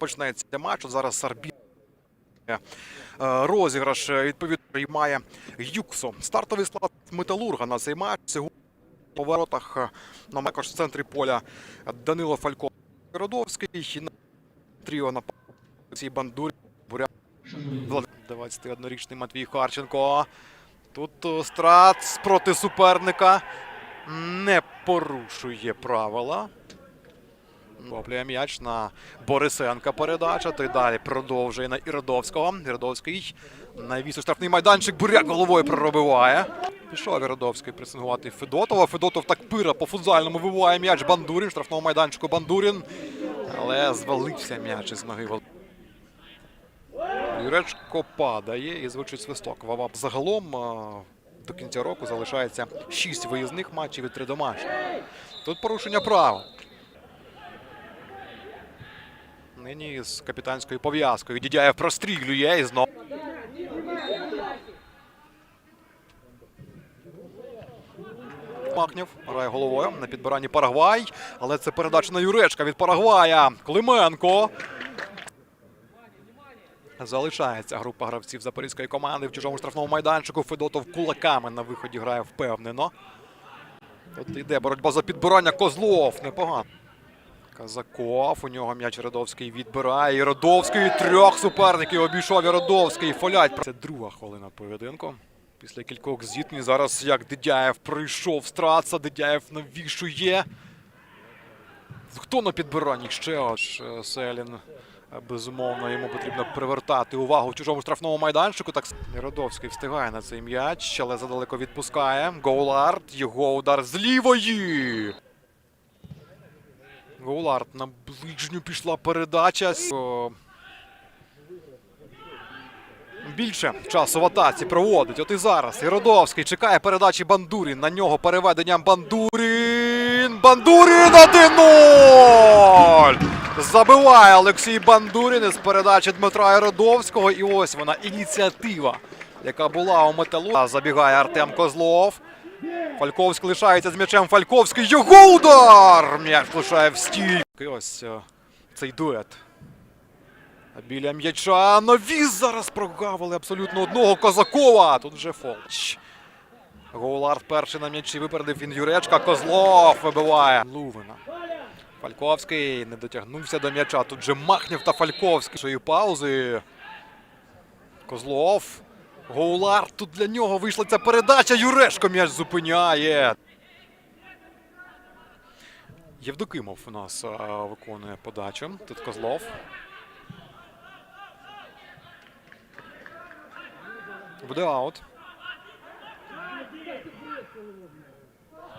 розпочнеться матч. От Зараз Сарбі е, розіграш е, відповідно приймає Юксо. Стартовий склад Металурга на цей матч. Сьогодні по воротах е, на також в центрі поля Данило Фалько Родовський. І на тріо на цій бандурі Буря 21-річний Матвій Харченко. Тут Страц проти суперника не порушує правила. Коплює м'яч на Борисенка передача. Той далі продовжує на Іродовського. Іродовський навіс у штрафний майданчик. Буряк головою проробиває. Пішов Іродовський пресингувати Федотова. Федотов так пира по футзальному вибиває м'яч Бандурін. Штрафного майданчику Бандурін. Але звалився м'яч із ноги. Юречко падає і звучить свисток. Вавап загалом до кінця року залишається 6 виїзних матчів і 3 домашніх. Тут порушення права. Нині з капітанською пов'язкою Дідяєв прострілює і знову. Махнєв грає головою на підбиранні Парагвай, але це передача на Юречка від Парагвая. Клименко. Залишається група гравців запорізької команди в чужому штрафному майданчику. Федотов кулаками на виході грає впевнено. Тут йде боротьба за підбирання Козлов. Непогано. Казаков. У нього м'яч Радовський відбирає. І Радовський трьох суперників обійшов і Радовський. Фолять. Це друга хвилина поєдинку. Після кількох зіткнень зараз як Дидяєв прийшов страца. Дидяєв навішує. Хто на підбиранні? Ще ось е, Селін. Безумовно, йому потрібно привертати увагу в чужому штрафному майданчику. Так Радовський встигає на цей м'яч, але задалеко відпускає. Гоулард. Його удар з лівої. Гоулард на ближню пішла передача. Більше часу в атаці проводить. От і зараз. Іродовський чекає передачі Бандурін. На нього переведенням Бандурін. Бандурін 1-0! Забиває Олексій Бандурін із передачі Дмитра Іродовського. І ось вона ініціатива, яка була у металу. Забігає Артем Козлов. Фальковський лишається з м'ячем. Фальковський. Його удар! М'яч лишає в стіль. І ось е, цей дует. Біля м'яча навіс зараз прогавили абсолютно одного Козакова. Тут вже фолч. Гоулард перший на м'ячі випередив він Юречка. Козлов вибиває Лувина. Фальковський не дотягнувся до м'яча. Тут же Махнєв та Фальковський. Шої паузи. Козлов. Гоулард. Тут для нього вийшла ця передача. Юрешко м'яч зупиняє. Євдокимов у нас а, виконує подачу. Тут Козлов. Буде аут.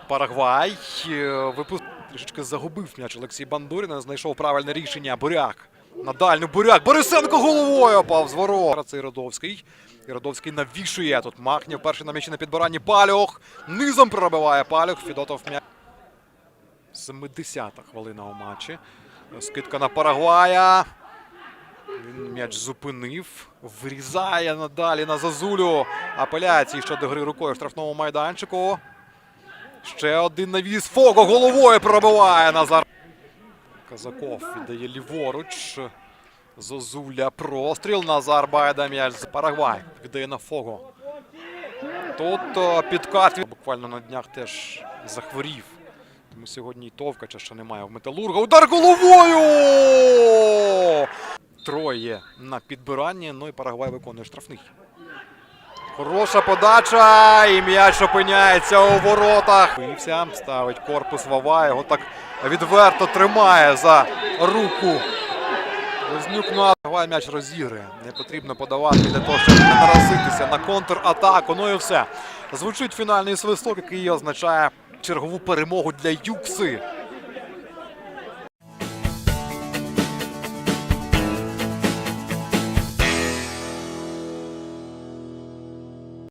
Парагвай. е, Випуск... Трішечки загубив м'яч Олексій Бандурін. Знайшов правильне рішення. Буряк. На дальню Буряк. Борисенко головою опав з ворот. Це Радовський. І Радовський навішує. Тут Махнєв перший на м'ячі на підбиранні. Палюх. Низом пробиває Палюх. Фідотов м'яч. 70-та хвилина у матчі. Скидка на Парагвая. Він м'яч зупинив. Вирізає надалі на Зазулю. Апеляції щодо гри рукою в штрафному майданчику. Ще один навіс. Фого головою пробиває Назар. Казаков віддає ліворуч. Зозуля простріл. Назар Байда з Парагвай. Віддає на Фого. Тут підкат. Буквально на днях теж захворів. Тому сьогодні і Товкача, що немає в Металурга. Удар головою! Троє на підбиранні. Ну і Парагвай виконує штрафний. Хороша подача. І м'яч опиняється у воротах. Бився, ставить корпус Вава. Його так відверто тримає за руку. Вознюк ну а м'яч розігрує. Не потрібно подавати для того, щоб не наразитися на контратаку. Ну і все. Звучить фінальний свисток, який означає чергову перемогу для Юкси.